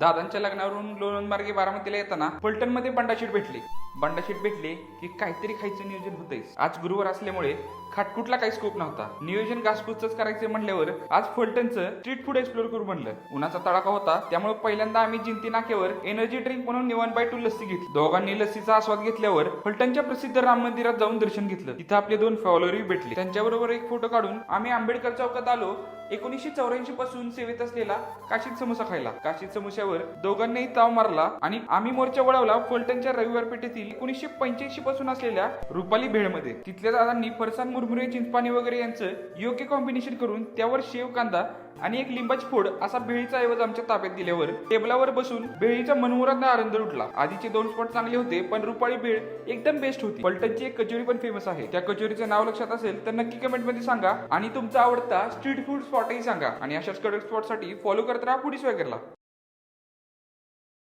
दादांच्या लग्नावरून लोणंद मार्गे बारामतीला येताना फलटणमध्ये बंडाशीट भेटली. बंडाशीट भेटले की काहीतरी खायचं नियोजन होतंय. आज गुरुवार असल्यामुळे खाटकुटला काही स्कोप नव्हता. नियोजन घासपूसच करायचे म्हणल्यावर आज फलटणचं स्ट्रीट फूड एक्सप्लोर करू म्हणलं. उन्हाचा तडाखा होता त्यामुळे पहिल्यांदा आम्ही जिंती नाक्यावर एनर्जी ड्रिंक म्हणून निवन बाय टू लस्सी घेतली. दोघांनी लस्सीचा आस्वाद घेतल्यावर फलटणच्या प्रसिद्ध राम मंदिरात जाऊन दर्शन घेतलं. तिथं आपले दोन फॉलोअरही भेटले. त्यांच्याबरोबर एक फोटो काढून आम्ही आंबेडकर चौकात आलो. एकोणीसशे चौऱ्याऐंशी पासून सेवेत असलेला काशीद समोसा खायला. काशीद समोस्यावर दोघांनाही ताव मारला आणि आम्ही मोर्चा वळवला फलटणच्या रविवार पेठेतील एकोणीसशे पंच्याऐंशी पासून असलेल्या रुपाली भेळमध्ये. तिथल्या दादांनी फरसान मुरमुरे चिंचपाणी वगैरे यांचं योग्य कॉम्बिनेशन करून त्यावर शेव कांदा आणि एक लिंबाची फोड असा भेळीचा ऐवज आमच्या ताब्यात दिल्यावर टेबलावर बसून भेळीचा मनमुरांना आनंद उठला आधीचे दोन स्पॉट चांगले होते पण रुपाळी भेळ एकदम बेस्ट होती. पलटणची एक कचोरी पण फेमस आहे. त्या कचोरीचं नाव लक्षात असेल तर नक्की कमेंटमध्ये सांगा आणि तुमचा आवडता स्ट्रीट फूड स्पॉटही सांगा. आणि अशाच कडक स्पॉटसाठी फॉलो करत राहा फूडी स्वॅगरला